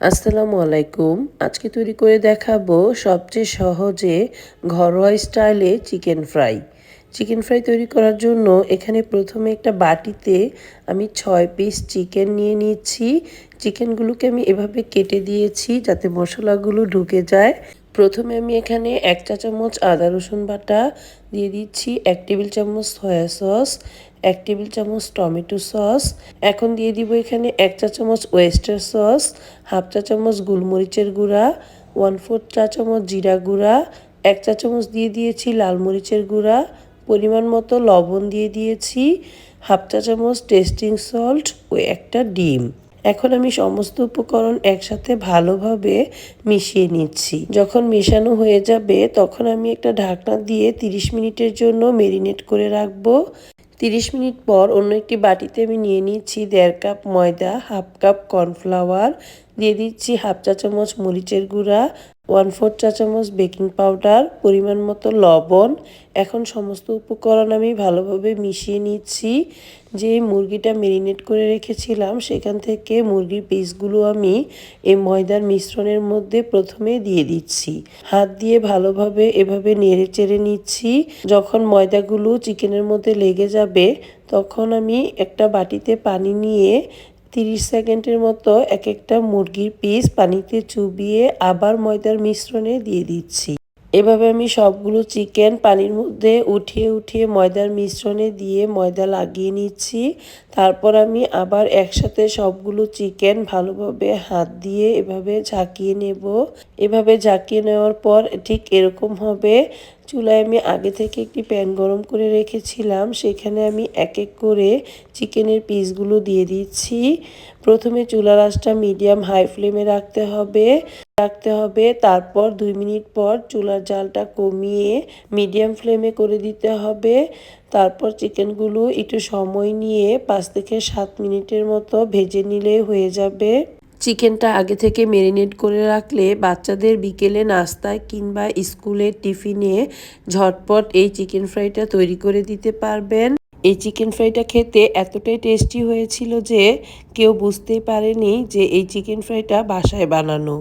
আসসালামু আলাইকুম। আজকে তৈরি করে দেখাবো সবচেয়ে সহজে ঘরোয়া স্টাইলে চিকেন ফ্রাই। চিকেন ফ্রাই তৈরি করার জন্য এখানে প্রথমে একটা বাটিতে আমি ছয় পিস চিকেন নিয়ে নিচ্ছি চিকেনগুলোকে আমি এভাবে কেটে দিয়েছি যাতে মশলাগুলো ঢুকে যায়। প্রথমে আমি এখানে এক চা চামচ আদা রসুন বাটা দিয়ে দিচ্ছি, এক টেবিল চামচ সয়া সস, এক টেবিল চামচ টমেটো সস। এখন দিয়ে দিব এখানে এক চা চামচ ওয়েস্টার সস, হাফ চা চামচ গোলমরিচের গুঁড়া, ওয়ান ফোর চা চামচ জিরা গুঁড়া, এক চা চামচ দিয়ে দিয়েছি লাল মরিচের গুঁড়া, পরিমাণ মতো লবণ দিয়ে দিয়েছি, হাফ চা চামচ টেস্টিং সল্ট ও একটা ডিম। এখন আমি সমস্ত উপকরণ একসাথে ভালোভাবে মিশিয়ে নিচ্ছি। যখন মেশানো হয়ে যাবে, তখন আমি একটা ঢাকনা দিয়ে 30 মিনিটের জন্য মেরিনেট করে রাখব। 30 মিনিট পর অন্য একটি বাটিতে আমি নিয়ে নিচ্ছি দেড় কাপ ময়দা, হাফ কাপ কর্নফ্লাওয়ার, দিয়ে দিচ্ছি হাফ চা চামচ মরিচের গুঁড়া ওয়ান ফোর চা চামচ বেকিং পাউডার, পরিমাণ মতো লবণ। এখন সমস্ত উপকরণ আমি ভালোভাবে মিশিয়ে নিচ্ছি। যে মুরগিটা মেরিনেট করে রেখেছিলাম, সেখান থেকে মুরগির পিসগুলো আমি এই ময়দার মিশ্রণের মধ্যে প্রথমে দিয়ে দিচ্ছি। হাত দিয়ে ভালোভাবে এভাবে নেড়ে চেড়ে নিচ্ছি। যখন ময়দাগুলো চিকেনের মধ্যে লেগে যাবে, তখন আমি একটা বাটিতে পানি নিয়ে তিরিশ সেকেন্ডের মতো এক একটা মুরগির পিস পানিতে চুবিয়ে আবার ময়দার মিশ্রণে দিয়ে দিচ্ছি। এভাবে আমি সবগুলো চিকেন পানির মধ্যে উঠিয়ে উঠিয়ে ময়দার মিশ্রণে দিয়ে ময়দা লাগিয়ে নিচ্ছি। তারপর আমি আবার একসাথে সবগুলো চিকেন ভালোভাবে হাত দিয়ে এভাবে ঝাঁকিয়ে নেব। এভাবে ঝাঁকিয়ে নেওয়ার পর ঠিক এরকম হবে চুলায় আমি আগে থেকে একটি প্যান গরম করে রেখেছিলাম। সেখানে আমি এক এক করে চিকেনের পিসগুলো দিয়ে দিচ্ছি। প্রথমে চুলার আঁচটা মিডিয়াম হাই ফ্লেমে রাখতে হবে। রাখতে হবে। তারপর দুই মিনিট পর চুলার জালটা কমিয়ে মিডিয়াম ফ্লেমে করে দিতে হবে। তারপর চিকেনগুলো একটু সময় নিয়ে পাঁচ থেকে সাত মিনিটের মতো ভেজে নিলে হয়ে যাবে। চিকেনটা আগে থেকে মেরিনেট করে রাখলে বাচ্চাদের বিকেলে নাস্তায় কিংবা স্কুলের টিফিনে ঝটপট এই চিকেন ফ্রাইটা তৈরি করে দিতে পারবেন। এই চিকেন ফ্রাইটা খেতে এতটাই টেস্টি হয়েছিল যে কেউ বুঝতেই পারেনি যে এই চিকেন ফ্রাইটা বাসায় বানানো।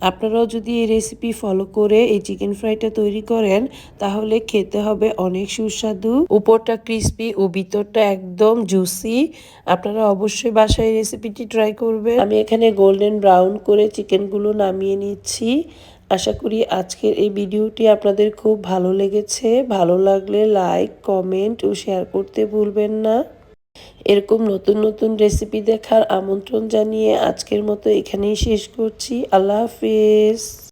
আপনারাও যদি এই রেসিপি ফলো করে এই চিকেন ফ্রাইটা তৈরি করেন, তাহলে খেতে হবে অনেক সুস্বাদু। উপরটা ক্রিস্পি ও ভিতরটা একদম জুসি আপনারা অবশ্যই বাসায় রেসিপিটি ট্রাই করবেন। আমি এখানে গোল্ডেন ব্রাউন করে চিকেনগুলো নামিয়ে নিচ্ছি। আশা করি আজকের এই ভিডিওটি আপনাদের খুব ভালো লেগেছে। ভালো লাগলে লাইক কমেন্ট ও শেয়ার করতে ভুলবেন না। এরকম নতুন নতুন রেসিপি দেখার আমন্ত্রণ জানিয়ে আজকের মতো এখানেই শেষ করছি। আল্লাহ হাফিজ।